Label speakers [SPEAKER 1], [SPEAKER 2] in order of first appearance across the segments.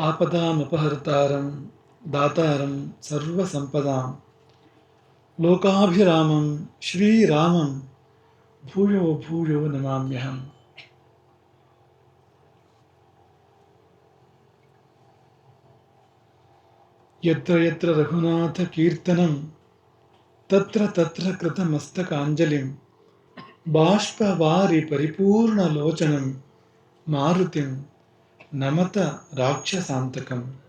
[SPEAKER 1] आपदामपहर्तारं दातारं सर्वसम्पदां लोकाभिरामं श्रीरामं भूयो भूयो नमाम्यहम्। यत्र यत्र रघुनाथकीर्तनं तत्र तत्र कृतमस्तकाञ्जलिं बाष्पवारि परिपूर्णलोचनं मारुतिं ನಮತ ರಾಕ್ಷಸಾಂತಕಂ.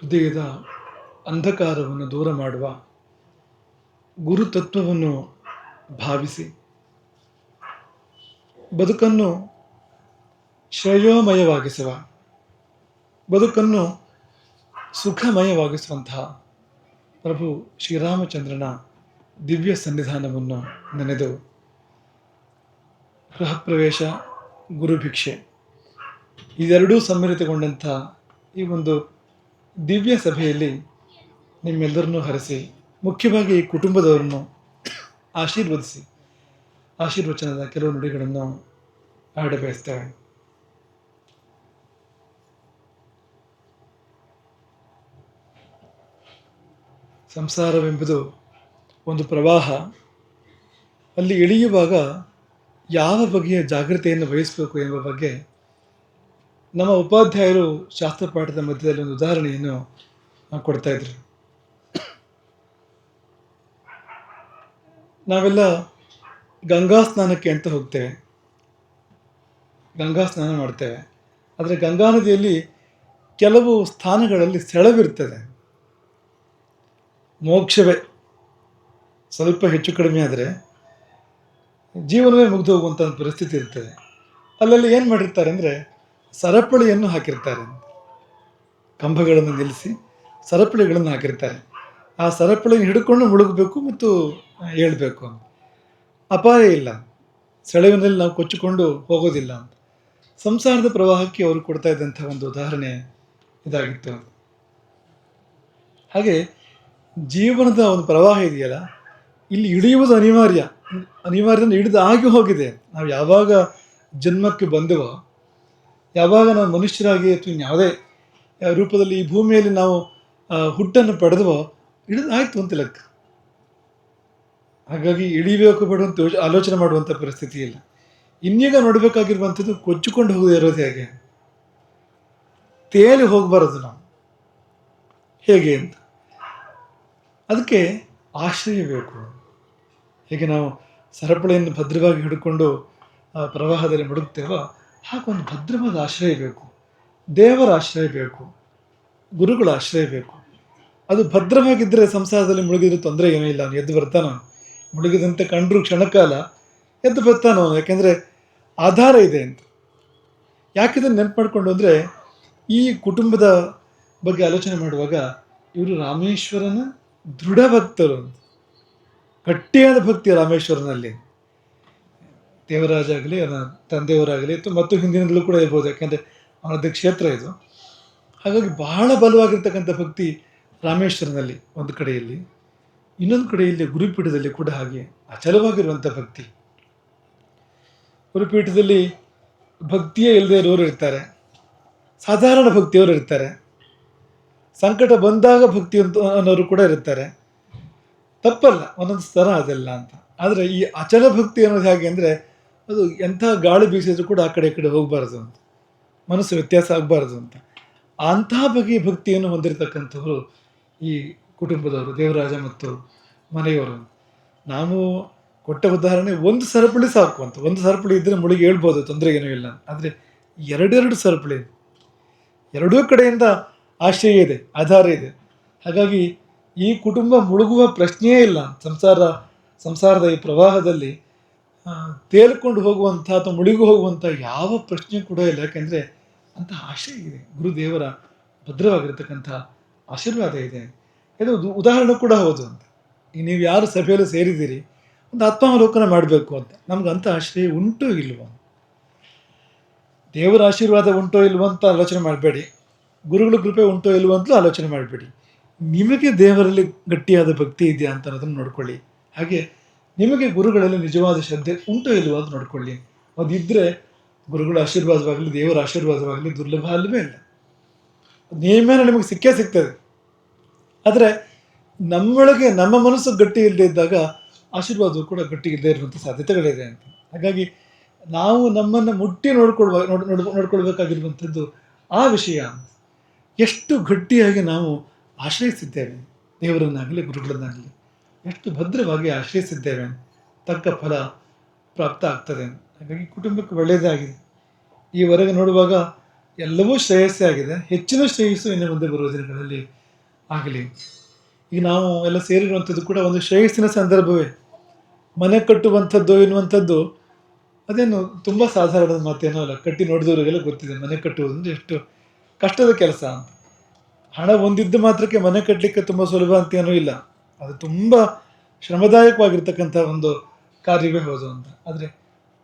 [SPEAKER 1] ಹೃದಯದ ಅಂಧಕಾರವನ್ನು ದೂರ ಮಾಡುವ ಗುರುತತ್ವವನ್ನು ಭಾವಿಸಿ. ಬದುಕನ್ನು ಶ್ರೇಯೋಮಯವಾಗಿಸುವ, ಬದುಕನ್ನು ಸುಖಮಯವಾಗಿಸುವಂತಹ ಪ್ರಭು ಶ್ರೀರಾಮಚಂದ್ರನ ದಿವ್ಯ ಸನ್ನಿಧಾನವನ್ನು ನೆನೆದು ಗೃಹಪ್ರವೇಶ ಗುರುಭಿಕ್ಷೆ ಇದೆರಡೂ ಸಮ್ಮಿಳಿತಗೊಂಡಂಥ ಈ ಒಂದು ದಿವ್ಯ ಸಭೆಯಲ್ಲಿ ನಿಮ್ಮೆಲ್ಲರನ್ನೂ ಹರಿಸಿ, ಮುಖ್ಯವಾಗಿ ಈ ಕುಟುಂಬದವರನ್ನು ಆಶೀರ್ವದಿಸಿ. ಆಶೀರ್ವಚನದ ಕೆಲವು ನುಡಿಗಳನ್ನು ಆಡಬಯಸ್ತೇವೆ ಸಂಸಾರವೆಂಬುದು ಒಂದು ಪ್ರವಾಹ. ಅಲ್ಲಿ ಇಳಿಯುವಾಗ ಯಾವ ಬಗೆಯ ಜಾಗೃತೆಯನ್ನು ವಹಿಸಬೇಕು ಎಂಬ ಬಗ್ಗೆ ನಮ್ಮ ಉಪಾಧ್ಯಾಯರು ಶಾಸ್ತ್ರ ಪಾಠದ ಮಧ್ಯದಲ್ಲಿ ಒಂದು ಉದಾಹರಣೆಯನ್ನು ಕೊಡ್ತಾ ಇದ್ರು. ನಾವೆಲ್ಲ ಗಂಗಾ ಸ್ನಾನಕ್ಕೆ ಅಂತ ಹೋಗ್ತೇವೆ. ಗಂಗಾ ಸ್ನಾನ ಮಾಡ್ತೇವೆ. ಆದರೆ ಗಂಗಾ ನದಿಯಲ್ಲಿ ಕೆಲವು ಸ್ಥಾನಗಳಲ್ಲಿ ಸೆಳವಿರ್ತದೆ. ಮೋಕ್ಷವೇ ಸ್ವಲ್ಪ ಹೆಚ್ಚು ಕಡಿಮೆ ಆದರೆ ಜೀವನವೇ ಮುಗಿದು ಹೋಗುವಂಥ ಪರಿಸ್ಥಿತಿ ಇರ್ತದೆ. ಅಲ್ಲಲ್ಲಿ ಏನು ಮಾಡಿರ್ತಾರೆ ಅಂದರೆ ಸರಪಳಿಯನ್ನು ಹಾಕಿರ್ತಾರೆ. ಕಂಬಗಳನ್ನು ನಿಲ್ಲಿಸಿ ಸರಪಳಿಗಳನ್ನು ಹಾಕಿರ್ತಾರೆ. ಆ ಸರಪಳಿಯನ್ನು ಹಿಡ್ಕೊಂಡು ಮುಳುಗಬೇಕು ಮತ್ತು ಹೇಳ್ಬೇಕು ಅಪಾಯ ಇಲ್ಲ. ಸೆಳೆವಿನಲ್ಲಿ ನಾವು ಕೊಚ್ಚಿಕೊಂಡು ಹೋಗೋದಿಲ್ಲ ಅಂತ. ಸಂಸಾರದ ಪ್ರವಾಹಕ್ಕೆ ಅವರು ಕೊಡ್ತಾ ಇದ್ದಂಥ ಒಂದು ಉದಾಹರಣೆ ಇದಾಗಿತ್ತು. ಹಾಗೆ ಜೀವನದ ಒಂದು ಪ್ರವಾಹ ಇದೆಯಲ್ಲ, ಇಲ್ಲಿ ಹಿಡಿಯುವುದು ಅನಿವಾರ್ಯ. ಅನಿವಾರ್ಯ ಹಿಡಿದು ಆಗಿ ಹೋಗಿದೆ. ನಾವು ಯಾವಾಗ ಜನ್ಮಕ್ಕೆ ಬಂದೆವೋ, ಯಾವಾಗ ನಾವು ಮನುಷ್ಯರಾಗಿ ಅಥವಾ ಯಾವುದೇ ರೂಪದಲ್ಲಿ ಈ ಭೂಮಿಯಲ್ಲಿ ನಾವು ಹುಟ್ಟನ್ನು ಪಡೆದವೋ, ಹಿಡಿದು ಆಯಿತು ಅಂತ ಲೆಕ್ಕ. ಹಾಗಾಗಿ ಇಳಿಬೇಕು ಬಿಡುವಂತ ಆಲೋಚನೆ ಮಾಡುವಂಥ ಪರಿಸ್ಥಿತಿ ಇಲ್ಲ. ಇನ್ನೀಗ ನೋಡಬೇಕಾಗಿರುವಂಥದ್ದು ಕೊಚ್ಚಿಕೊಂಡು ಹೋಗದೆ ಇರೋದು ಹೇಗೆ? ತೇಲಿ ಹೋಗಬಾರದು ನಾವು. ಹೇಗೆ ಅಂತ. ಅದಕ್ಕೆ ಆಶ್ರಯ ಬೇಕು. ಹೇಗೆ ನಾವು ಸರಪಳಿಯನ್ನು ಭದ್ರವಾಗಿ ಹಿಡ್ಕೊಂಡು ಪ್ರವಾಹದಲ್ಲಿ ಮುಡುಗ್ತೇವೋ ಹಾಗೊಂದು ಭದ್ರವಾದ ಆಶ್ರಯ ಬೇಕು. ದೇವರ ಆಶ್ರಯ ಬೇಕು. ಗುರುಗಳ ಆಶ್ರಯ ಬೇಕು. ಅದು ಭದ್ರವಾಗಿದ್ದರೆ ಸಂಸಾರದಲ್ಲಿ ಮುಳುಗಿದ್ರೆ ತೊಂದರೆ ಏನೂ ಇಲ್ಲ. ಎದ್ದು ಬರ್ತಾನ ಮುಳುಗಿದಂತೆ ಕಂಡ್ರು ಕ್ಷಣಕಾಲ ಎದ್ದು ಬರ್ತಾನ? ಯಾಕೆಂದರೆ ಆಧಾರ ಇದೆ ಅಂತ. ಯಾಕಿದನ್ನು ನೆನಪು ಮಾಡಿಕೊಂಡು ಅಂದರೆ ಈ ಕುಟುಂಬದ ಬಗ್ಗೆ ಆಲೋಚನೆ ಮಾಡುವಾಗ ಇವರು ರಾಮೇಶ್ವರನ ದೃಢ ಭಕ್ತರು ಅಂತ. ಗಟ್ಟಿಯಾದ ಭಕ್ತಿ ರಾಮೇಶ್ವರನಲ್ಲಿ. ದೇವರಾಜ ಆಗಲಿ ಅವನ ತಂದೆಯವರಾಗಲಿ ಮತ್ತು ಹಿಂದಿನದಲ್ಲೂ ಕೂಡ ಇರ್ಬೋದು, ಯಾಕೆಂದರೆ ಅವನದ್ದು ಕ್ಷೇತ್ರ ಇದು. ಹಾಗಾಗಿ ಬಹಳ ಬಲವಾಗಿರ್ತಕ್ಕಂಥ ಭಕ್ತಿ ರಾಮೇಶ್ವರನಲ್ಲಿ ಒಂದು ಕಡೆಯಲ್ಲಿ. ಇನ್ನೊಂದು ಕಡೆ ಇಲ್ಲಿ ಗುರುಪೀಠದಲ್ಲಿ ಕೂಡ ಹಾಗೆ ಅಚಲವಾಗಿರುವಂಥ ಭಕ್ತಿ. ಗುರುಪೀಠದಲ್ಲಿ ಭಕ್ತಿಯೇ ಇಲ್ಲದೆ ಇರೋರು ಇರ್ತಾರೆ. ಸಾಧಾರಣ ಭಕ್ತಿಯವರು ಇರ್ತಾರೆ. ಸಂಕಟ ಬಂದಾಗ ಭಕ್ತಿ ಅಂತ ಅನ್ನೋರು ಕೂಡ ಇರ್ತಾರೆ. ತಪ್ಪಲ್ಲ, ಒಂದೊಂದು ಸ್ತರ ಅದೆಲ್ಲ ಅಂತ. ಆದರೆ ಈ ಅಚಲ ಭಕ್ತಿ ಅನ್ನೋದು ಹೇಗೆ ಅಂದರೆ ಅದು ಎಂಥ ಗಾಳಿ ಬೀಸಿದ್ರು ಕೂಡ ಆ ಕಡೆ ಈ ಕಡೆ ಹೋಗಬಾರ್ದು ಅಂತ. ಮನಸ್ಸು ವ್ಯತ್ಯಾಸ ಆಗಬಾರ್ದು ಅಂತ. ಅಂತಹ ಬಗೆಯ ಭಕ್ತಿಯನ್ನು ಹೊಂದಿರತಕ್ಕಂಥವರು ಈ ಕುಟುಂಬದವರು, ದೇವರಾಜ ಮತ್ತು ಮನೆಯವರು. ನಾವು ಕೊಟ್ಟ ಉದಾಹರಣೆ ಒಂದು ಸರಪಳಿ ಸಾಕು ಅಂತ. ಒಂದು ಸರಪಳಿ ಇದ್ದರೆ ಮುಳುಗಿ ಹೇಳ್ಬೋದು ತೊಂದರೆ ಏನೂ ಇಲ್ಲ ಆದರೆ ಎರಡೆರಡು ಸರಪಳಿ ಎರಡೂ ಕಡೆಯಿಂದ ಆಶ್ರಯ ಇದೆ, ಆಧಾರ ಇದೆ. ಹಾಗಾಗಿ ಈ ಕುಟುಂಬ ಮುಳುಗುವ ಪ್ರಶ್ನೆಯೇ ಇಲ್ಲ. ಸಂಸಾರ, ಸಂಸಾರದ ಈ ಪ್ರವಾಹದಲ್ಲಿ ತೇಲ್ಕೊಂಡು ಹೋಗುವಂಥ ಅಥವಾ ಮುಳುಗು ಹೋಗುವಂಥ ಯಾವ ಪ್ರಶ್ನೆ ಕೂಡ ಇಲ್ಲ. ಯಾಕೆಂದರೆ ಅಂತ ಆಶಯ ಇದೆ. ಗುರುದೇವರ ಭದ್ರವಾಗಿರತಕ್ಕಂಥ ಆಶೀರ್ವಾದ ಇದೆ. ಇದು ಉದಾಹರಣೆ ಕೂಡ ಹೌದು ಅಂತ. ಈಗ ನೀವು ಯಾರು ಸಭೆಯಲ್ಲಿ ಸೇರಿದ್ದೀರಿ, ಒಂದು ಆತ್ಮಾವಲೋಕನ ಮಾಡಬೇಕು ಅಂತ. ನಮ್ಗೆ ಅಂಥ ಆಶ್ರಯ ಉಂಟು ಇಲ್ವೋ? ದೇವರ ಆಶೀರ್ವಾದ ಉಂಟೋ ಇಲ್ವೋ ಅಂತ ಆಲೋಚನೆ ಮಾಡಬೇಡಿ. ಗುರುಗಳ ಕೃಪೆ ಉಂಟೋ ಇಲ್ವೋ ಅಂತಲೂ ಆಲೋಚನೆ ಮಾಡಬೇಡಿ. ನಿಮಗೆ ದೇವರಲ್ಲಿ ಗಟ್ಟಿಯಾದ ಭಕ್ತಿ ಇದೆಯಾ ಅಂತ ಅನ್ನೋದನ್ನು ನೋಡ್ಕೊಳ್ಳಿ. ಹಾಗೆ ನಿಮಗೆ ಗುರುಗಳಲ್ಲಿ ನಿಜವಾದ ಶ್ರದ್ಧೆ ಉಂಟೋ ಇಲ್ವೋ ಅಂತ ನೋಡ್ಕೊಳ್ಳಿ. ಅದಿದ್ದರೆ ಗುರುಗಳ ಆಶೀರ್ವಾದವಾಗಲಿ, ದೇವರ ಆಶೀರ್ವಾದವಾಗಲಿ ದುರ್ಲಭ ಅಲ್ಲವೇ ಇಲ್ಲ. ನೇಮೇನ ನಿಮಗೆ ಸಿಕ್ಕೇ ಸಿಗ್ತದೆ. ಆದರೆ ನಮ್ಮೊಳಗೆ ನಮ್ಮ ಮನಸ್ಸು ಗಟ್ಟಿ ಇಲ್ಲದೇ ಇದ್ದಾಗ ಆಶೀರ್ವಾದವು ಕೂಡ ಗಟ್ಟಿ ಇಲ್ಲದೆ ಇರುವಂಥ ಸಾಧ್ಯತೆಗಳಿದೆ ಅಂತ. ಹಾಗಾಗಿ ನಾವು ನಮ್ಮನ್ನು ಮುಟ್ಟಿ ನೋಡ್ಕೊಳ್ಬ ನೋಡ್ ನೋಡ್, ನೋಡ್ಕೊಳ್ಬೇಕಾಗಿರುವಂಥದ್ದು ಆ ವಿಷಯ. ಎಷ್ಟು ಗಟ್ಟಿಯಾಗಿ ನಾವು ಆಶ್ರಯಿಸಿದ್ದೇವೆ, ದೇವರನ್ನಾಗಲಿ, ಗುರುಗಳನ್ನಾಗಲಿ, ಎಷ್ಟು ಭದ್ರವಾಗಿ ಆಶ್ರಯಿಸಿದ್ದೇವೆ, ತಕ್ಕ ಫಲ ಪ್ರಾಪ್ತ ಆಗ್ತದೆ. ಹಾಗಾಗಿ ಕುಟುಂಬಕ್ಕೆ ಒಳ್ಳೆಯದಾಗಿದೆ ಈವರೆಗೆ ನೋಡುವಾಗ ಎಲ್ಲವೂ ಶ್ರೇಯಸ್ಸೇ ಆಗಿದೆ. ಹೆಚ್ಚಿನ ಶ್ರೇಯಸ್ಸು ಇನ್ನು ಮುಂದೆ ಬರುವ ದಿನಗಳಲ್ಲಿ ಆಗಲಿ. ಈಗ ನಾವು ಎಲ್ಲ ಸೇರಿರುವಂಥದ್ದು ಕೂಡ ಒಂದು ಶ್ರೇಯಸ್ಸಿನ ಸಂದರ್ಭವೇ. ಮನೆ ಕಟ್ಟುವಂಥದ್ದು ಎನ್ನುವಂಥದ್ದು, ಅದೇನು ತುಂಬ ಸಾಧಾರಣದ ಮಾತೇನೋ ಅಲ್ಲ. ಕಟ್ಟಿ ನೋಡಿದವರಿಗೆಲ್ಲ ಗೊತ್ತಿದೆ ಮನೆ ಕಟ್ಟುವುದು ಅಂದರೆ ಎಷ್ಟು ಕಷ್ಟದ ಕೆಲಸ ಅಂತ. ಹಣ ಹೊಂದಿದ್ದು ಮಾತ್ರಕ್ಕೆ ಮನೆ ಕಟ್ಟಲಿಕ್ಕೆ ತುಂಬ ಸುಲಭ ಅಂತ ಏನೂ ಇಲ್ಲ. ಅದು ತುಂಬ ಶ್ರಮದಾಯಕವಾಗಿರ್ತಕ್ಕಂಥ ಒಂದು ಕಾರ್ಯವೇ ಹೌದು ಅಂತ. ಆದರೆ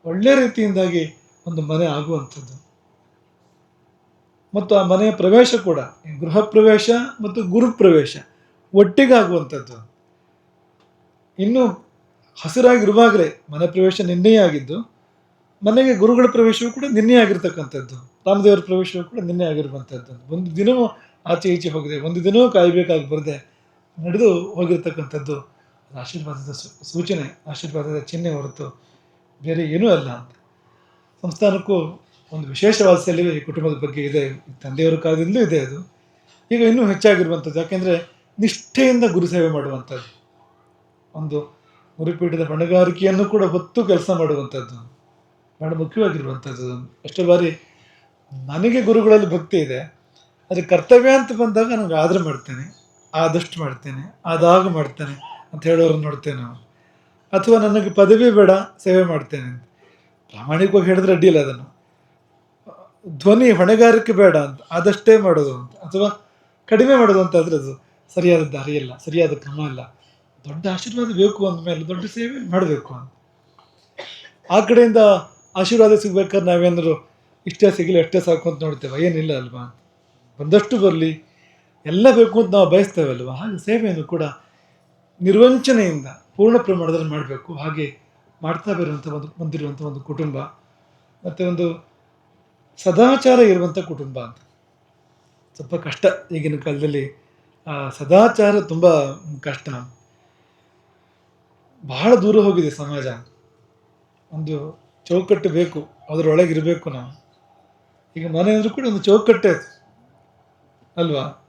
[SPEAKER 1] ಒಳ್ಳೆಯ ರೀತಿಯಿಂದಾಗಿ ಒಂದು ಮನೆ ಆಗುವಂಥದ್ದು. ಮತ್ತು ಆ ಮನೆಯ ಪ್ರವೇಶ ಕೂಡ ಗೃಹ ಪ್ರವೇಶ ಮತ್ತು ಗುರು ಪ್ರವೇಶ ಒಟ್ಟಿಗೆ ಆಗುವಂಥದ್ದು ಇನ್ನು ಹಸಿರಾಗಿರುವಾಗಲೇ ಮನೆ ಪ್ರವೇಶ ನಿನ್ನೆಯೇ ಆಗಿದ್ದು ಮನೆಗೆ ಗುರುಗಳ ಪ್ರವೇಶವೂ ಕೂಡ ನಿನ್ನೆ ಆಗಿರ್ತಕ್ಕಂಥದ್ದು ರಾಮದೇವರ ಪ್ರವೇಶವೂ ಕೂಡ ನಿನ್ನೆ ಆಗಿರುವಂಥದ್ದು ಒಂದು ದಿನವೂ ಆಚೆ ಈಚೆ ಹೋಗಿದೆ, ಒಂದು ದಿನವೂ ಕಾಯಬೇಕಾಗಿ ಬರದೆ ನಡೆದು ಹೋಗಿರ್ತಕ್ಕಂಥದ್ದು ಆಶೀರ್ವಾದದ ಸೂಚನೆ, ಆಶೀರ್ವಾದದ ಚಿಹ್ನೆ ಹೊರತು ಬೇರೆ ಏನೂ ಅಲ್ಲ ಅಂತ. ಸಂಸ್ಥಾನಕ್ಕೂ ಒಂದು ವಿಶೇಷ ವಾತ್ಸಲ್ಯವೇ ಈ ಕುಟುಂಬದ ಬಗ್ಗೆ ಇದೆ. ತಂದೆಯವರ ಕಾಲದಿಂದಲೂ ಇದೆ ಅದು. ಈಗ ಇನ್ನೂ ಹೆಚ್ಚಾಗಿರುವಂಥದ್ದು, ಯಾಕೆಂದರೆ ನಿಷ್ಠೆಯಿಂದ ಗುರು ಸೇವೆ ಮಾಡುವಂಥದ್ದು. ಒಂದು ಗುರುಪೀಠದ ಹೊಣೆಗಾರಿಕೆಯನ್ನು ಕೂಡ ಹೊತ್ತು ಕೆಲಸ ಮಾಡುವಂಥದ್ದು. ಬಹಳ ಮುಖ್ಯವಾಗಿರುವಂಥದ್ದು. ಎಷ್ಟೋ ಬಾರಿ ನನಗೆ ಗುರುಗಳಲ್ಲಿ ಭಕ್ತಿ ಇದೆ. ಅದು ಕರ್ತವ್ಯ ಅಂತ ಬಂದಾಗ ನನಗೆ ಆದ್ರೆ ಮಾಡ್ತೇನೆ, ಆದಷ್ಟು ಮಾಡ್ತೇನೆ, ಆದಾಗ ಮಾಡ್ತೇನೆ ಅಂತ ಹೇಳೋರನ್ನ ನೋಡ್ತೇನೆ ನಾವು. ಅಥವಾ ನನಗೆ ಪದವಿ ಬೇಡ, ಸೇವೆ ಮಾಡ್ತೇನೆ ಪ್ರಾಮಾಣಿಕವಾಗಿ ಹೇಳಿದ್ರೆ ಅಡ್ಡಿಲ್ಲ ಅದನ್ನು. ಧ್ವನಿ ಹೊಣೆಗಾರಿಕೆ ಬೇಡ ಅಂತ, ಆದಷ್ಟೇ ಮಾಡೋದು ಅಂತ, ಅಥವಾ ಕಡಿಮೆ ಮಾಡೋದು ಅಂತ ಆದರೆ ಅದು ಸರಿಯಾದ ದಾರಿಯಲ್ಲ ಸರಿಯಾದ ಕ್ರಮ ಅಲ್ಲ ದೊಡ್ಡ ಆಶೀರ್ವಾದ ಬೇಕು ಅಂದಮೇಲೆ ದೊಡ್ಡ ಸೇವೆ ಮಾಡಬೇಕು ಅಂತ. ಆ ಕಡೆಯಿಂದ ಆಶೀರ್ವಾದ ಸಿಗ್ಬೇಕಾದ್ರೆ ನಾವೇನಾದ್ರು ಇಷ್ಟೇ ಸಿಗಲಿ ಅಷ್ಟೇ ಸಾಕು ಅಂತ ನೋಡ್ತೇವೆ. ಏನಿಲ್ಲ ಅಲ್ವಾ? ಬಂದಷ್ಟು ಬರಲಿ, ಎಲ್ಲ ಬೇಕು ಅಂತ ನಾವು ಬಯಸ್ತೇವೆ ಅಲ್ವಾ ಹಾಗೆ ಸೇವೆಯನ್ನು ಕೂಡ ನಿರ್ವಂಚನೆಯಿಂದ ಪೂರ್ಣ ಪ್ರಮಾಣದಲ್ಲಿ ಮಾಡಬೇಕು. ಹಾಗೆ ಮಾಡ್ತಾ ಬರುವಂಥ ಒಂದು ಬಂದಿರುವಂಥ ಒಂದು ಕುಟುಂಬ, ಮತ್ತು ಒಂದು ಸದಾಚಾರ ಇರುವಂಥ ಕುಟುಂಬ ಅಂತ. ಸ್ವಲ್ಪ ಕಷ್ಟ ಈಗಿನ ಕಾಲದಲ್ಲಿ. ಸದಾಚಾರ ತುಂಬ ಕಷ್ಟ. ಬಹಳ ದೂರ ಹೋಗಿದೆ ಸಮಾಜ. ಒಂದು ಚೌಕಟ್ಟು ಬೇಕು ಅದರೊಳಗೆ ಇರಬೇಕು ನಾವು. ಈಗ ಮನೆ ಅಂದರೂ ಕೂಡ ಒಂದು ಚೌಕಟ್ಟೆ ಅದು. ಅಲ್ವಾ?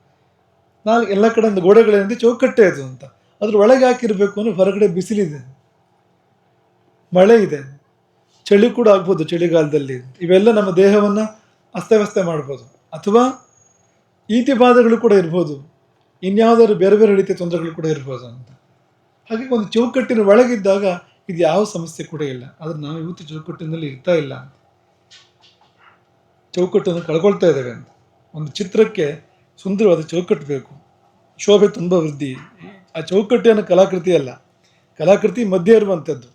[SPEAKER 1] ನಾನು ಎಲ್ಲ ಕಡೆ ಒಂದು ಗೋಡೆಗಳೇನಿದೆ ಚೌಕಟ್ಟೆ ಅದು ಅಂತ. ಅದ್ರ ಒಳಗೆ ಹಾಕಿರಬೇಕು ಅಂದ್ರೆ ಹೊರಗಡೆ ಬಿಸಿಲಿದೆ. ಮಳೆ ಇದೆ. ಚಳಿ ಕೂಡ ಆಗ್ಬೋದು ಚಳಿಗಾಲದಲ್ಲಿ. ಇವೆಲ್ಲ ನಮ್ಮ ದೇಹವನ್ನು ಅಸ್ತವ್ಯಸ್ತ ಮಾಡ್ಬೋದು. ಅಥವಾ ಈತಿ ಬಾಧೆಗಳು ಕೂಡ ಇರ್ಬೋದು. ಇನ್ಯಾವುದಾದ್ರು ಬೇರೆ ಬೇರೆ ರೀತಿಯ ತೊಂದರೆಗಳು ಕೂಡ ಇರ್ಬೋದು ಅಂತ. ಹಾಗೆ ಒಂದು ಚೌಕಟ್ಟಿನ ಒಳಗಿದ್ದಾಗ ಇದು ಯಾವ ಸಮಸ್ಯೆ ಕೂಡ ಇಲ್ಲ. ಆದರೆ ನಾವು ಇವತ್ತು ಚೌಕಟ್ಟಿನಲ್ಲಿ ಇರ್ತಾ ಇಲ್ಲ ಚೌಕಟ್ಟನ್ನು ಕಳ್ಕೊಳ್ತಾ ಇದ್ದೇವೆ ಅಂತ. ಒಂದು ಚಿತ್ರಕ್ಕೆ ಸುಂದರವಾದ ಚೌಕಟ್ಟು ಬೇಕು. ಶೋಭೆ ತುಂಬ ವೃದ್ಧಿ. ಆ ಚೌಕಟ್ಟಿನ ಕಲಾಕೃತಿ ಅಲ್ಲ. ಕಲಾಕೃತಿ ಮಧ್ಯೆ ಇರುವಂಥದ್ದು.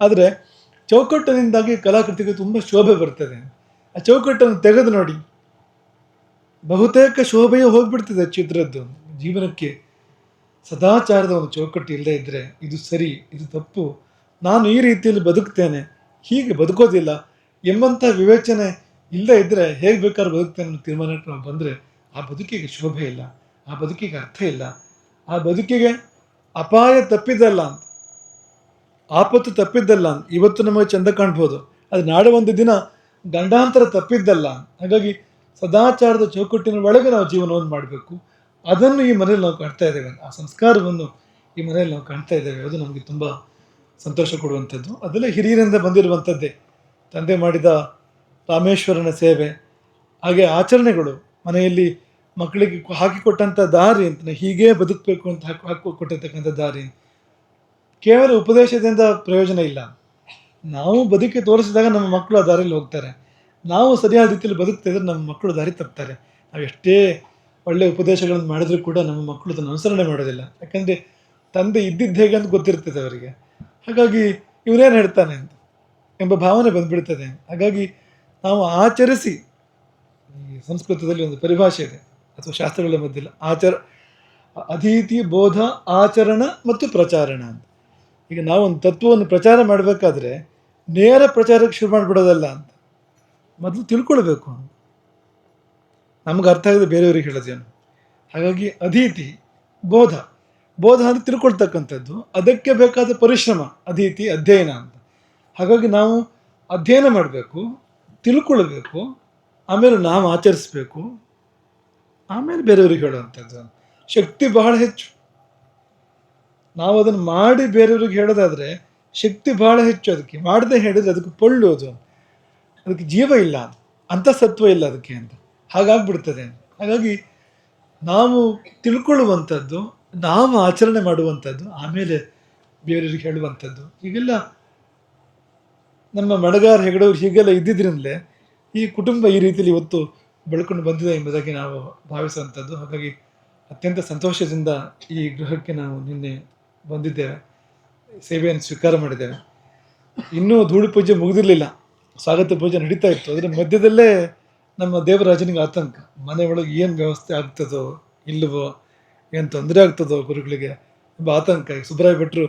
[SPEAKER 1] ಆದರೆ ಚೌಕಟ್ಟಿನಿಂದಾಗಿ ಕಲಾಕೃತಿಗೆ ತುಂಬ ಶೋಭೆ ಬರ್ತದೆ. ಆ ಚೌಕಟ್ಟನ್ನು ತೆಗೆದು ನೋಡಿ. ಬಹುತೇಕ ಶೋಭೆಯೇ ಹೋಗ್ಬಿಡ್ತದೆ ಚಿತ್ರದ್ದು. ಜೀವನಕ್ಕೆ ಸದಾಚಾರದ ಒಂದು ಚೌಕಟ್ಟು ಇಲ್ಲದೆ ಇದ್ದರೆ ಇದು ಸರಿ, ಇದು ತಪ್ಪು. ನಾನು ಈ ರೀತಿಯಲ್ಲಿ ಬದುಕ್ತೇನೆ. ಹೀಗೆ ಬದುಕೋದಿಲ್ಲ. ಎಂಬಂಥ ವಿವೇಚನೆ ಇಲ್ಲದೆ ಇದ್ದರೆ ಹೇಗೆ ಬೇಕಾದ್ರೂ ಬದುಕ್ತೇನೆ ಅನ್ನೋ ತೀರ್ಮಾನಕ್ಕೆ ನಾವು ಬಂದರೆ ಆ ಬದುಕಿಗೆ ಶೋಭೆ ಇಲ್ಲ. ಆ ಬದುಕಿಗೆ ಅರ್ಥ ಇಲ್ಲ. ಆ ಬದುಕಿಗೆ ಅಪಾಯ ತಪ್ಪಿದಲ್ಲ ಅಂತ. ಆಪತ್ತು ತಪ್ಪಿದ್ದಲ್ಲ. ಇವತ್ತು ನಮಗೆ ಚಂದ ಕಾಣ್ಬೋದು. ಅದು ನಾಳೆ ಒಂದು ದಿನ ಗಂಡಾಂತರ ತಪ್ಪಿದ್ದಲ್ಲ. ಹಾಗಾಗಿ ಸದಾಚಾರದ ಚೌಕಟ್ಟಿನ ಒಳಗೆ ನಾವು ಜೀವನವನ್ನು ಮಾಡಬೇಕು. ಅದನ್ನು ಈ ಮನೆಯಲ್ಲಿ ನಾವು ಕಾಣ್ತಾ ಇದ್ದೇವೆ. ಆ ಸಂಸ್ಕಾರವನ್ನು ಈ ಮನೆಯಲ್ಲಿ ನಾವು ಕಾಣ್ತಾ ಇದ್ದೇವೆ. ಅದು ನಮಗೆ ತುಂಬ ಸಂತೋಷ ಕೊಡುವಂಥದ್ದು. ಅದೆಲ್ಲ ಹಿರಿಯರಿಂದ ಬಂದಿರುವಂಥದ್ದೇ. ತಂದೆ ಮಾಡಿದ ರಾಮೇಶ್ವರನ ಸೇವೆ, ಹಾಗೆ ಆಚರಣೆಗಳು, ಮನೆಯಲ್ಲಿ ಮಕ್ಕಳಿಗೆ ಹಾಕಿಕೊಟ್ಟಂಥ ದಾರಿ ಅಂತ, ಹೀಗೇ ಬದುಕಬೇಕು ಅಂತ ಹಾಕಿ ಹಾಕಿ ಕೊಟ್ಟಿರ್ತಕ್ಕಂಥ ದಾರಿ ಕೇವಲ ಉಪದೇಶದಿಂದ ಪ್ರಯೋಜನ ಇಲ್ಲ. ನಾವು ಬದುಕಿ ತೋರಿಸಿದಾಗ ನಮ್ಮ ಮಕ್ಕಳು ಆ ದಾರಿಯಲ್ಲಿ ಹೋಗ್ತಾರೆ. ನಾವು ಸರಿಯಾದ ರೀತಿಯಲ್ಲಿ ಬದುಕ್ತಾ ಇದ್ರೆ ನಮ್ಮ ಮಕ್ಕಳು ದಾರಿ ತಪ್ತಾರೆ. ನಾವು ಎಷ್ಟೇ ಒಳ್ಳೆಯ ಉಪದೇಶಗಳನ್ನು ಮಾಡಿದ್ರೂ ಕೂಡ ನಮ್ಮ ಮಕ್ಕಳು ಅದನ್ನು ಅನುಸರಣೆ ಮಾಡೋದಿಲ್ಲ. ಯಾಕಂದರೆ ತಂದೆ ಇದ್ದಿದ್ದು ಹೇಗೆ ಅಂತ ಗೊತ್ತಿರ್ತದೆ ಅವರಿಗೆ. ಹಾಗಾಗಿ ಇವನೇನು ಹೇಳ್ತಾನೆ ಅಂತ ಎಂಬ ಭಾವನೆ ಬಂದುಬಿಡ್ತದೆ. ಹಾಗಾಗಿ ನಾವು ಆಚರಿಸಿ. ಈ ಸಂಸ್ಕೃತದಲ್ಲಿ ಒಂದು ಪರಿಭಾಷೆ ಇದೆ. ಅಥವಾ ಶಾಸ್ತ್ರಗಳ ಮಧ್ಯೆ ಆಚರ, ಅಧೀತಿ, ಬೋಧ, ಆಚರಣ ಮತ್ತು ಪ್ರಚಾರಣ ಅಂತ. ಈಗ ನಾವು ಒಂದು ತತ್ವವನ್ನು ಪ್ರಚಾರ ಮಾಡಬೇಕಾದ್ರೆ ನೇರ ಪ್ರಚಾರಕ್ಕೆ ಶುರು ಮಾಡಿಬಿಡೋದಲ್ಲ ಅಂತ. ಮೊದಲು ತಿಳ್ಕೊಳ್ಬೇಕು. ನಮ್ಗೆ ಅರ್ಥ ಆಗಿದೆ ಬೇರೆಯವ್ರಿಗೆ ಹೇಳೋದೇನು? ಹಾಗಾಗಿ ಅಧೀತಿ, ಬೋಧ. ಬೋಧ ಅಂತ ತಿಳ್ಕೊಳ್ತಕ್ಕಂಥದ್ದು. ಅದಕ್ಕೆ ಬೇಕಾದ ಪರಿಶ್ರಮ, ಅಧೀತಿ, ಅಧ್ಯಯನ ಅಂತ. ಹಾಗಾಗಿ ನಾವು ಅಧ್ಯಯನ ಮಾಡಬೇಕು, ತಿಳ್ಕೊಳ್ಬೇಕು, ಆಮೇಲೆ ನಾವು ಆಚರಿಸ್ಬೇಕು. ಆಮೇಲೆ ಬೇರೆಯವ್ರಿಗೆ ಹೇಳುವಂಥದ್ದು. ಶಕ್ತಿ ಬಹಳ ಹೆಚ್ಚು. ನಾವು ಅದನ್ನು ಮಾಡಿ ಬೇರೆಯವ್ರಿಗೆ ಹೇಳೋದಾದರೆ ಶಕ್ತಿ ಭಾಳ ಹೆಚ್ಚು ಅದಕ್ಕೆ. ಮಾಡದೆ ಹೇಳಿದರೆ ಅದಕ್ಕೆ ಪೊಳ್ಳು ಅದು. ಅದಕ್ಕೆ ಜೀವ ಇಲ್ಲ. ಅಂತ ಸತ್ವ ಇಲ್ಲ ಅದಕ್ಕೆ ಅಂತ. ಹಾಗಾಗ್ಬಿಡ್ತದೆ. ಹಾಗಾಗಿ ನಾವು ತಿಳ್ಕೊಳ್ಳುವಂಥದ್ದು, ನಾವು ಆಚರಣೆ ಮಾಡುವಂಥದ್ದು, ಆಮೇಲೆ ಬೇರೆಯವ್ರಿಗೆ ಹೇಳುವಂಥದ್ದು. ಈಗೆಲ್ಲ ನಮ್ಮ ಮಡಗಾರ ಹೆಗಡವ್ರು ಹೀಗೆಲ್ಲ ಇದ್ದಿದ್ರಿಂದಲೇ ಈ ಕುಟುಂಬ ಈ ರೀತಿಯಲ್ಲಿ ಇವತ್ತು ಬೆಳ್ಕೊಂಡು ಬಂದಿದೆ ಎಂಬುದಾಗಿ ನಾವು ಭಾವಿಸುವಂಥದ್ದು. ಹಾಗಾಗಿ ಅತ್ಯಂತ ಸಂತೋಷದಿಂದ ಈ ಗೃಹಕ್ಕೆ ನಾವು ನಿನ್ನೆ ಬಂದಿದ್ದೇವೆ ಸೇವೆಯನ್ನು ಸ್ವೀಕಾರ ಮಾಡಿದ್ದೇವೆ ಇನ್ನೂ ಧೂಳು ಪೂಜೆ ಮುಗಿದಿರಲಿಲ್ಲ. ಸ್ವಾಗತ ಪೂಜೆ ನಡೀತಾ ಇತ್ತು. ಅದರ ಮಧ್ಯದಲ್ಲೇ ನಮ್ಮ ದೇವರಾಜನಿಗೆ ಆತಂಕ. ಮನೆ ಒಳಗೆ ಏನು ವ್ಯವಸ್ಥೆ ಆಗ್ತದೋ ಇಲ್ಲವೋ ಏನು ತೊಂದರೆ ಆಗ್ತದೋ ಗುರುಗಳಿಗೆ ತುಂಬ ಆತಂಕ. ಸುಬ್ರಾಯ ಭಟ್ರು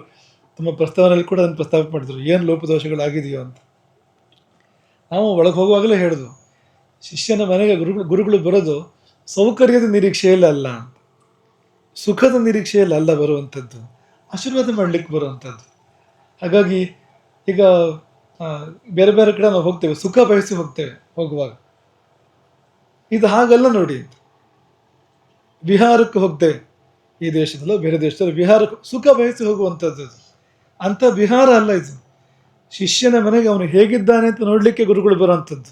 [SPEAKER 1] ತಮ್ಮ ಪ್ರಸ್ತಾವನೆಯಲ್ಲಿ ಕೂಡ ಅದನ್ನು ಪ್ರಸ್ತಾಪ ಮಾಡಿದ್ರು. ಏನು ಲೋಪದೋಷಗಳಾಗಿದೆಯೋ ಅಂತ. ನಾವು ಒಳಗೆ ಹೋಗುವಾಗಲೇ ಹೇಳಿದ್ವು. ಶಿಷ್ಯನ ಮನೆಗೆ ಗುರುಗಳು ಗುರುಗಳು ಬರೋದು ಸೌಕರ್ಯದ ನಿರೀಕ್ಷೆಯಲ್ಲಿ ಅಲ್ಲ ಸುಖದ ನಿರೀಕ್ಷೆಯಲ್ಲಿ ಅಲ್ಲ ಬರುವಂಥದ್ದು. ಆಶೀರ್ವಾದ ಮಾಡಲಿಕ್ಕೆ ಬರುವಂಥದ್ದು. ಹಾಗಾಗಿ ಈಗ ಬೇರೆ ಬೇರೆ ಕಡೆ ನಾವು ಹೋಗ್ತೇವೆ, ಸುಖ ಬಯಸಿ ಹೋಗ್ತೇವೆ ಹೋಗುವಾಗ. ಇದು ಹಾಗಲ್ಲ ನೋಡಿ ಬಿಹಾರಕ್ಕೆ ಹೋಗ್ತೇವೆ ಈ ದೇಶದಲ್ಲೋ, ಬೇರೆ ದೇಶದಲ್ಲೋ ಬಿಹಾರಕ್ಕೆ ಸುಖ ಬಯಸಿ ಹೋಗುವಂಥದ್ದು. ಅಂಥ ಬಿಹಾರ ಅಲ್ಲ ಇದು. ಶಿಷ್ಯನ ಮನೆಗೆ ಅವನು ಹೇಗಿದ್ದಾನೆ ಅಂತ ನೋಡಲಿಕ್ಕೆ ಗುರುಗಳು ಬರುವಂಥದ್ದು.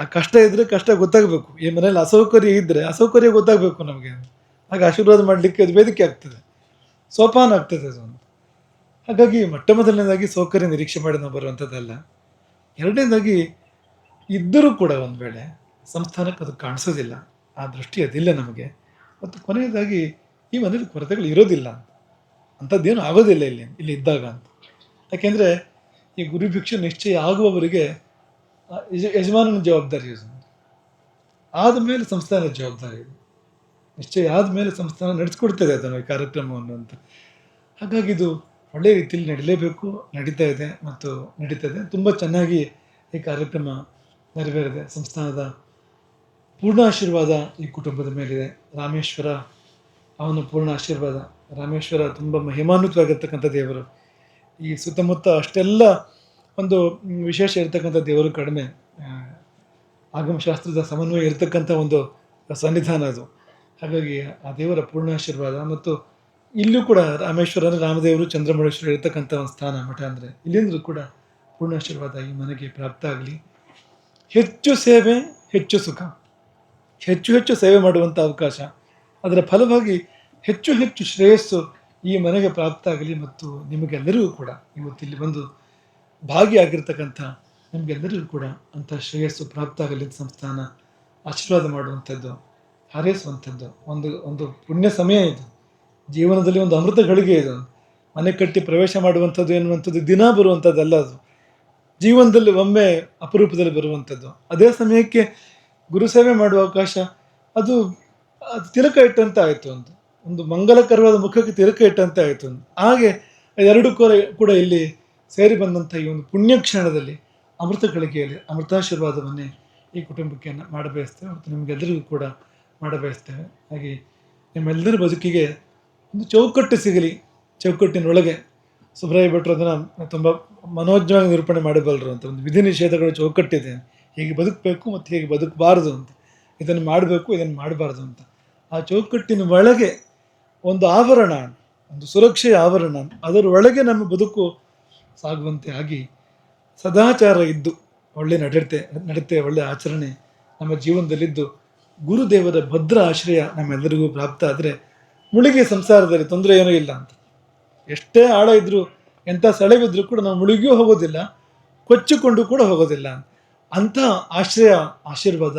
[SPEAKER 1] ಆ ಕಷ್ಟ ಇದ್ರೆ ಕಷ್ಟ ಗೊತ್ತಾಗಬೇಕು. ಈ ಮನೇಲಿ ಅಸೌಕರ್ಯ ಇದ್ದರೆ ಅಸೌಕರ್ಯ ಗೊತ್ತಾಗಬೇಕು ನಮಗೆ ಹಾಗೆ ಆಶೀರ್ವಾದ ಮಾಡಲಿಕ್ಕೆ ಅದು ವೇದಿಕೆ ಆಗ್ತದೆ. ಸೋಪಾನ ಆಗ್ತದೆ ಅದು. ಹಾಗಾಗಿ ಮೊಟ್ಟ ಮೊದಲನೇದಾಗಿ ಸೌಕರ್ಯ ನಿರೀಕ್ಷೆ ಮಾಡಿ ನಾವು ಬರುವಂಥದ್ದಲ್ಲ. ಎರಡನೇದಾಗಿ ಇದ್ದರೂ ಕೂಡ ಒಂದು ವೇಳೆ ಸಂಸ್ಥಾನಕ್ಕೆ ಅದು ಕಾಣಿಸೋದಿಲ್ಲ. ಆ ದೃಷ್ಟಿ ಅದಿಲ್ಲ ನಮಗೆ. ಮತ್ತು ಕೊನೆಯದಾಗಿ ಈ ಮನೇಲಿ ಕೊರತೆಗಳು ಇರೋದಿಲ್ಲ ಅಂತ. ಅಂಥದ್ದೇನು ಆಗೋದಿಲ್ಲ ಇಲ್ಲಿ ಇಲ್ಲಿ ಇದ್ದಾಗ ಅಂತ. ಯಾಕೆಂದರೆ ಈ ಗುರುಭಿಕ್ಷು ನಿಶ್ಚಯ ಆಗುವವರಿಗೆ ಯಜಮಾನನ ಜವಾಬ್ದಾರಿ ಆದ ಮೇಲೆ ಸಂಸ್ಥಾನದ ಜವಾಬ್ದಾರಿ ಇದು ನಿಶ್ಚಯ ಆದಮೇಲೆ ಸಂಸ್ಥಾನ ನಡೆಸ್ಕೊಡ್ತದೆ ಅದನ್ನು, ಈ ಕಾರ್ಯಕ್ರಮವನ್ನು ಅಂತ. ಹಾಗಾಗಿ ಇದು ಒಳ್ಳೆಯ ರೀತಿಯಲ್ಲಿ ನಡೀಲೇಬೇಕು, ನಡೀತಾ ಇದೆ ಮತ್ತು ನಡೀತದೆ. ತುಂಬ ಚೆನ್ನಾಗಿ ಈ ಕಾರ್ಯಕ್ರಮ ನೆರವೇರಿದೆ. ಸಂಸ್ಥಾನದ ಪೂರ್ಣ ಆಶೀರ್ವಾದ ಈ ಕುಟುಂಬದ ಮೇಲಿದೆ. ರಾಮೇಶ್ವರ, ಅವನ ಪೂರ್ಣ ಆಶೀರ್ವಾದ. ರಾಮೇಶ್ವರ ತುಂಬ ಮಹಿಮಾನ್ವಿತವಾಗಿರ್ತಕ್ಕಂಥ ದೇವರು. ಈ ಸುತ್ತಮುತ್ತ ಅಷ್ಟೆಲ್ಲ ಒಂದು ವಿಶೇಷ ಇರತಕ್ಕಂಥ ದೇವರು ಕಡಿಮೆ. ಆಗಮಶಾಸ್ತ್ರದ ಸಮನ್ವಯ ಇರತಕ್ಕಂಥ ಒಂದು ಸನ್ನಿಧಾನ ಅದು. ಹಾಗಾಗಿ ಆ ದೇವರ ಪೂರ್ಣ ಆಶೀರ್ವಾದ ಮತ್ತು ಇಲ್ಲೂ ಕೂಡ ರಾಮೇಶ್ವರ ಅಂದರೆ ರಾಮದೇವರು ಚಂದ್ರಮೌಳೇಶ್ವರ ಇರತಕ್ಕಂಥ ಒಂದು ಸ್ಥಾನ ಮಠ ಅಂದರೆ ಇಲ್ಲಿಂದಲೂ ಕೂಡ ಪೂರ್ಣ ಆಶೀರ್ವಾದ ಈ ಮನೆಗೆ ಪ್ರಾಪ್ತ ಆಗಲಿ. ಹೆಚ್ಚು ಸೇವೆ, ಹೆಚ್ಚು ಸುಖ. ಹೆಚ್ಚು ಹೆಚ್ಚು ಸೇವೆ ಮಾಡುವಂಥ ಅವಕಾಶ. ಅದರ ಫಲವಾಗಿ ಹೆಚ್ಚು ಹೆಚ್ಚು ಶ್ರೇಯಸ್ಸು ಈ ಮನೆಗೆ ಪ್ರಾಪ್ತ ಆಗಲಿ ಮತ್ತು ನಿಮಗೆಲ್ಲರಿಗೂ ಕೂಡ. ಇವತ್ತಿಲ್ಲಿ ಬಂದು ಭಾಗಿಯಾಗಿರ್ತಕ್ಕಂಥ ನಿಮಗೆಲ್ಲರಿಗೂ ಕೂಡ ಅಂಥ ಶ್ರೇಯಸ್ಸು ಪ್ರಾಪ್ತ ಆಗಲಿ ಸಂಸ್ಥಾನ ಆಶೀರ್ವಾದ ಮಾಡುವಂಥದ್ದು. ಹಾರೈಸುವಂಥದ್ದು ಒಂದು ಒಂದು ಪುಣ್ಯ ಸಮಯ ಇದು. ಜೀವನದಲ್ಲಿ ಒಂದು ಅಮೃತ ಗಳಿಗೆ ಇದು. ಮನೆ ಕಟ್ಟಿ ಪ್ರವೇಶ ಮಾಡುವಂಥದ್ದು ಎನ್ನುವಂಥದ್ದು ದಿನ ಬರುವಂಥದ್ದಲ್ಲ ಅದು. ಜೀವನದಲ್ಲಿ ಒಮ್ಮೆ ಅಪರೂಪದಲ್ಲಿ ಬರುವಂಥದ್ದು. ಅದೇ ಸಮಯಕ್ಕೆ ಗುರುಸೇವೆ ಮಾಡುವ ಅವಕಾಶ, ಅದು ಅದು ತಿಲಕ ಇಟ್ಟಂತೆ ಆಯಿತು ಒಂದು. ಒಂದು ಮಂಗಲಕರವಾದ ಮುಖಕ್ಕೆ ತಿಲಕ ಇಟ್ಟಂತೆ ಆಯಿತು ಒಂದು. ಹಾಗೆ ಎರಡು ಕೂಡ ಕೂಡ ಇಲ್ಲಿ ಸೇರಿ ಬಂದಂಥ ಈ ಒಂದು ಪುಣ್ಯ ಕ್ಷಣದಲ್ಲಿ ಅಮೃತ ಗಳಿಗೆಯಲ್ಲಿ ಅಮೃತಾಶೀರ್ವಾದವನ್ನೇ ಈ ಕುಟುಂಬಕ್ಕೆ ಮಾಡಬಯಸ್ತೇವೆ. ಮತ್ತು ನಿಮಗೆಲ್ಲರಿಗೂ ಕೂಡ ಮಾಡಬಯಸ್ತೇವೆ ಹಾಗೆ ನಿಮ್ಮೆಲ್ಲರ ಬದುಕಿಗೆ ಒಂದು ಚೌಕಟ್ಟು ಸಿಗಲಿ, ಚೌಕಟ್ಟಿನೊಳಗೆ ಸುಬ್ರಾಯ ಭಟ್ರು ಅದನ್ನು ತುಂಬ ಮನೋಜ್ಞವಾಗಿ ನಿರೂಪಣೆ ಮಾಡಬಲ್ಲರು ಅಂತ, ಒಂದು ವಿಧಿ ನಿಷೇಧಗಳ ಚೌಕಟ್ಟಿದೆ. ಹೇಗೆ ಬದುಕಬೇಕು ಮತ್ತು ಹೇಗೆ ಬದುಕಬಾರದು ಅಂತ, ಇದನ್ನು ಮಾಡಬೇಕು, ಇದನ್ನು ಮಾಡಬಾರ್ದು ಅಂತ. ಆ ಚೌಕಟ್ಟಿನ ಒಳಗೆ ಒಂದು ಆವರಣ, ಒಂದು ಸುರಕ್ಷೆಯ ಆವರಣ, ಅದರ ಒಳಗೆ ನಮ್ಮ ಬದುಕು ಸಾಗುವಂತೆ ಆಗಿ ಸದಾಚಾರ ಇದ್ದು ಒಳ್ಳೆ ನಡತೆ ನಡತೆ, ಒಳ್ಳೆ ಆಚರಣೆ ನಮ್ಮ ಜೀವನದಲ್ಲಿದ್ದು ಗುರುದೇವರ ಭದ್ರ ಆಶ್ರಯ ನಮ್ಮೆಲ್ಲರಿಗೂ ಪ್ರಾಪ್ತ ಆದರೆ ಮುಳುಗಿ ಸಂಸಾರದಲ್ಲಿ ತೊಂದರೆ ಏನೂ ಇಲ್ಲ ಅಂತ. ಎಷ್ಟೇ ಆಳ ಇದ್ದರೂ ಎಂಥ ಸೆಳೆವಿದ್ರೂ ಕೂಡ ನಾವು ಮುಳುಗಿಯೂ ಹೋಗೋದಿಲ್ಲ, ಕೊಚ್ಚಿಕೊಂಡು ಕೂಡ ಹೋಗೋದಿಲ್ಲ ಅಂಥ ಆಶ್ರಯ, ಆಶೀರ್ವಾದ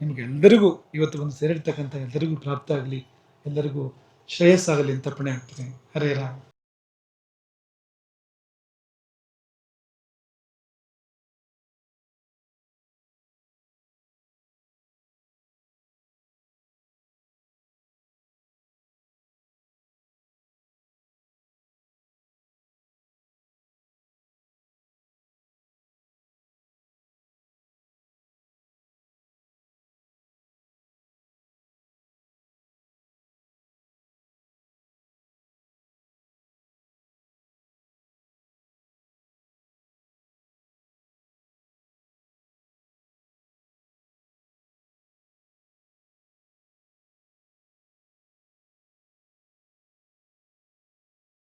[SPEAKER 1] ನಿಮಗೆಲ್ಲರಿಗೂ ಇವತ್ತು ಒಂದು ಸೇರಿರ್ತಕ್ಕಂಥ ಎಲ್ಲರಿಗೂ ಪ್ರಾಪ್ತ ಆಗಲಿ, ಎಲ್ಲರಿಗೂ ಶ್ರೇಯಸ್ಸಾಗಲಿ ಅಂತ ಪಣೆ ಆಗ್ತದೆ ಹರೇ ರಾಮ್.